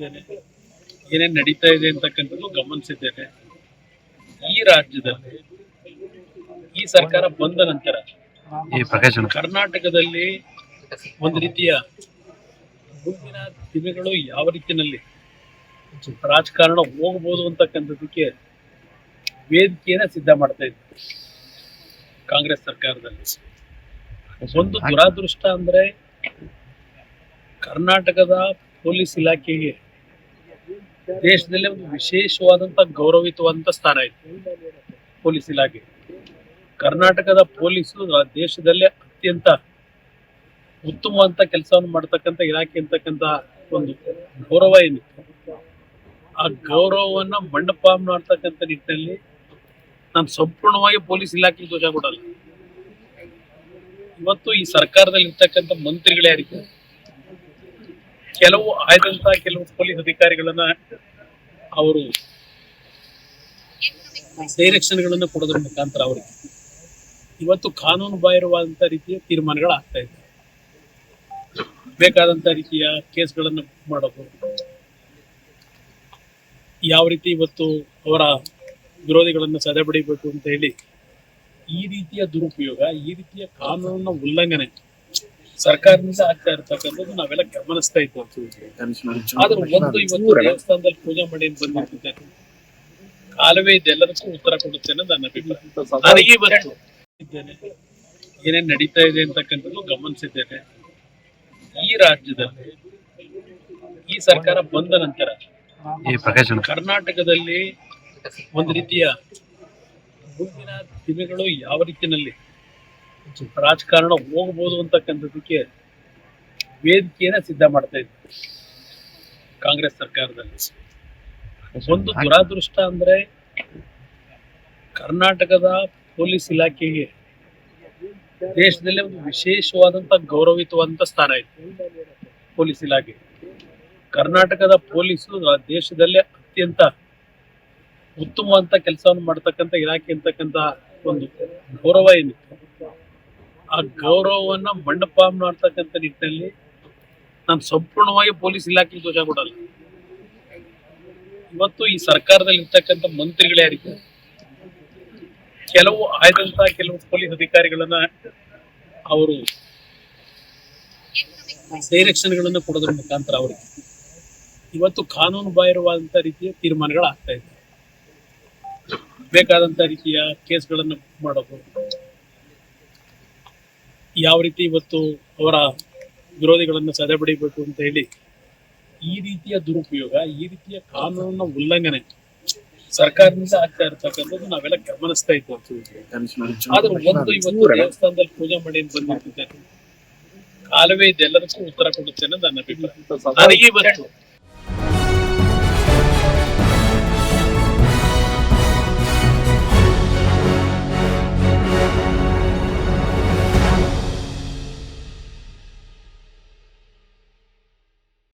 ಇದ್ದೇನೆ. ಏನೇನು ನಡೀತಾ ಇದೆ ಅಂತಕ್ಕಂಥದ್ದು ಗಮನಿಸಿದ್ದೇನೆ. ಈ ರಾಜ್ಯದಲ್ಲಿ ಈ ಸರ್ಕಾರ ಬಂದ ನಂತರ ಕರ್ನಾಟಕದಲ್ಲಿ ಒಂದು ರೀತಿಯ ಮುಂದಿನ ದಿನಗಳು ಯಾವ ರೀತಿಯಲ್ಲಿ ರಾಜಕಾರಣ ಹೋಗಬಹುದು ಅಂತಕ್ಕಂಥದಕ್ಕೆ ವೇದಿಕೆಯನ್ನ ಸಿದ್ಧ ಮಾಡ್ತಾ ಇದ್ರು ಕಾಂಗ್ರೆಸ್ ಸರ್ಕಾರದಲ್ಲಿ. ಒಂದು ದುರಾದೃಷ್ಟ ಅಂದ್ರೆ ಕರ್ನಾಟಕದ ಪೊಲೀಸ್ ಇಲಾಖೆಗೆ ದೇಶದಲ್ಲೇ ಒಂದು ವಿಶೇಷವಾದಂತ ಗೌರವಿತವಾದಂತ ಸ್ಥಾನ ಇದೆ ಪೊಲೀಸ್ ಇಲಾಖೆ. ಕರ್ನಾಟಕದ ಪೊಲೀಸ್ ದೇಶದಲ್ಲೇ ಅತ್ಯಂತ ಉತ್ತಮವಂತ ಕೆಲಸವನ್ನು ಮಾಡ್ತಕ್ಕಂಥ ಇಲಾಖೆ ಅಂತಕ್ಕಂಥ ಒಂದು ಗೌರವ ಏನಿತ್ತು ಆ ಗೌರವವನ್ನ ಮಂಡಪ ಮಾಡ್ತಕ್ಕಂಥ ನಿಟ್ಟಿನಲ್ಲಿ ನಾನು ಸಂಪೂರ್ಣವಾಗಿ ಪೊಲೀಸ್ ಇಲಾಖೆಗೆ ದೋಷ ಕೊಡಲ್ಲ. ಇವತ್ತು ಈ ಸರ್ಕಾರದಲ್ಲಿ ಇರ್ತಕ್ಕಂಥ ಮಂತ್ರಿಗಳು ಯಾರಿದ್ದಾರೆ? ಕೆಲವು ಆಯ್ದಂತ ಕೆಲವು ಪೊಲೀಸ್ ಅಧಿಕಾರಿಗಳನ್ನ ಅವರು ಡೈರೆಕ್ಷನ್ಗಳನ್ನು ಕೊಡೋದ್ರ ಮುಖಾಂತರ ಅವರಿಗೆ ಇವತ್ತು ಕಾನೂನು ಬಾಹಿರವಾದಂತ ರೀತಿಯ ತೀರ್ಮಾನಗಳು ಆಗ್ತಾ ಇದೆ. ಬೇಕಾದಂತ ರೀತಿಯ ಕೇಸ್ಗಳನ್ನು ಮಾಡೋದು, ಯಾವ ರೀತಿ ಇವತ್ತು ಅವರ ವಿರೋಧಿಗಳನ್ನ ಸದೆ ಬಡಿಬೇಕು ಅಂತ ಹೇಳಿ ಈ ರೀತಿಯ ದುರುಪಯೋಗ, ಈ ರೀತಿಯ ಕಾನೂನಿನ ಉಲ್ಲಂಘನೆ ಸರ್ಕಾರದಿಂದ ಆಗ್ತಾ ಇರ್ತಕ್ಕಂಥದ್ದು ನಾವೆಲ್ಲ ಗಮನಿಸ್ತಾ ಇದ್ದೇವೆ ಆದ್ರೆ ಒಂದು ಇವತ್ತು ದೇವಸ್ಥಾನದಲ್ಲಿ ಪೂಜೆ ಮಾಡಿ ಬಂದಿರ್ತಿದ್ದೇನೆ ಕಾಲುವೆ ಇದೆಲ್ಲದಕ್ಕೂ ಉತ್ತರ ಕೊಡುತ್ತೆ ಅನ್ನೋದು ನನ್ನ ಅಭಿಪ್ರಾಯ. ನನಗೆ ಇವತ್ತು ಇದ್ದೇನೆ. ಏನೇನ್ ನಡೀತಾ ಇದೆ ಅಂತಕ್ಕಂಥದ್ದು ಗಮನಿಸಿದ್ದೇನೆ. ಈ ರಾಜ್ಯದಲ್ಲಿ ಈ ಸರ್ಕಾರ ಬಂದ ನಂತರ ಕರ್ನಾಟಕದಲ್ಲಿ ಒಂದು ರೀತಿಯ ಮುಂದಿನ ದಿನಗಳು ಯಾವ ರೀತಿಯಲ್ಲಿ ರಾಜಕಾರಣ ಹೋಗಬಹುದು ಅಂತಕ್ಕಂಥದ್ದಕ್ಕೆ ವೇದಿಕೆಯನ್ನ ಸಿದ್ಧ ಮಾಡ್ತಾ ಇದ್ರು ಕಾಂಗ್ರೆಸ್ ಸರ್ಕಾರದಲ್ಲಿ. ಒಂದು ದುರಾದೃಷ್ಟ ಅಂದ್ರೆ ಕರ್ನಾಟಕದ ಪೊಲೀಸ್ ಇಲಾಖೆಗೆ ದೇಶದಲ್ಲೇ ಒಂದು ವಿಶೇಷವಾದಂತ ಗೌರವಿತವಾದಂತ ಸ್ಥಾನ ಇತ್ತು ಪೊಲೀಸ್ ಇಲಾಖೆ. ಕರ್ನಾಟಕದ ಪೊಲೀಸರು ರಾ- ದೇಶದಲ್ಲೇ ಅತ್ಯಂತ ಉತ್ತಮವಂತ ಕೆಲಸವನ್ನು ಮಾಡತಕ್ಕಂತ ಇಲಾಖೆ ಅಂತಕ್ಕಂತ ಒಂದು ಗೌರವ ಏನಿತ್ತು? ಆ ಗೌರವವನ್ನ ಮಂಡಪ ಮಾಡ್ತಕ್ಕಂಥ ನಿಟ್ಟಿನಲ್ಲಿ ನಾನು ಸಂಪೂರ್ಣವಾಗಿ ಪೊಲೀಸ್ ಇಲಾಖೆ ದೋಷ ಕೊಡಲ್ಲ ಇವತ್ತು ಈ ಸರ್ಕಾರದಲ್ಲಿ ಇರ್ತಕ್ಕಂಥ ಮಂತ್ರಿಗಳು ಯಾರಿಗೆ ಕೆಲವು ಆಯ್ದಂತ ಕೆಲವು ಪೊಲೀಸ್ ಅಧಿಕಾರಿಗಳನ್ನ ಅವರು ಡೈರೆಕ್ಷನ್ಗಳನ್ನ ಕೊಡೋದ್ರ ಮುಖಾಂತರ ಅವರಿಗೆ. ಇವತ್ತು ಕಾನೂನು ಬಾಹಿರವಾದಂತ ರೀತಿಯ ತೀರ್ಮಾನಗಳಾಗ್ತಾ ಇದೆ ಬೇಕಾದಂತ ರೀತಿಯ ಕೇಸ್ಗಳನ್ನು ಮಾಡೋದು. ಯಾವ ರೀತಿ ಇವತ್ತು ಅವರ ವಿರೋಧಿಗಳನ್ನು ಸದೆ ಬಡಿಬೇಕು ಅಂತ ಹೇಳಿ ಈ ರೀತಿಯ ದುರುಪಯೋಗ, ಈ ರೀತಿಯ ಕಾನೂನಿನ ಉಲ್ಲಂಘನೆ ಸರ್ಕಾರದಿಂದ ಆಗ್ತಾ ಇರ್ತಕ್ಕಂಥದ್ದು ನಾವೆಲ್ಲ ಗಮನಿಸ್ತಾ ಇದ್ದೇವೆ ಆದ್ರೆ ಒಂದು ಇವತ್ತು ದೇವಸ್ಥಾನದಲ್ಲಿ ಪೂಜೆ ಮಾಡಿ ಅಂತ ಬಂದಿರ್ತಿದ್ದೇನೆ ಕಾಲುವೆ ಇದೆಲ್ಲದಕ್ಕೂ ಉತ್ತರ ಕೊಡುತ್ತೆ ಅನ್ನೋದು ನನ್ನ ಅಭಿಪ್ರಾಯ. ಇವತ್ತು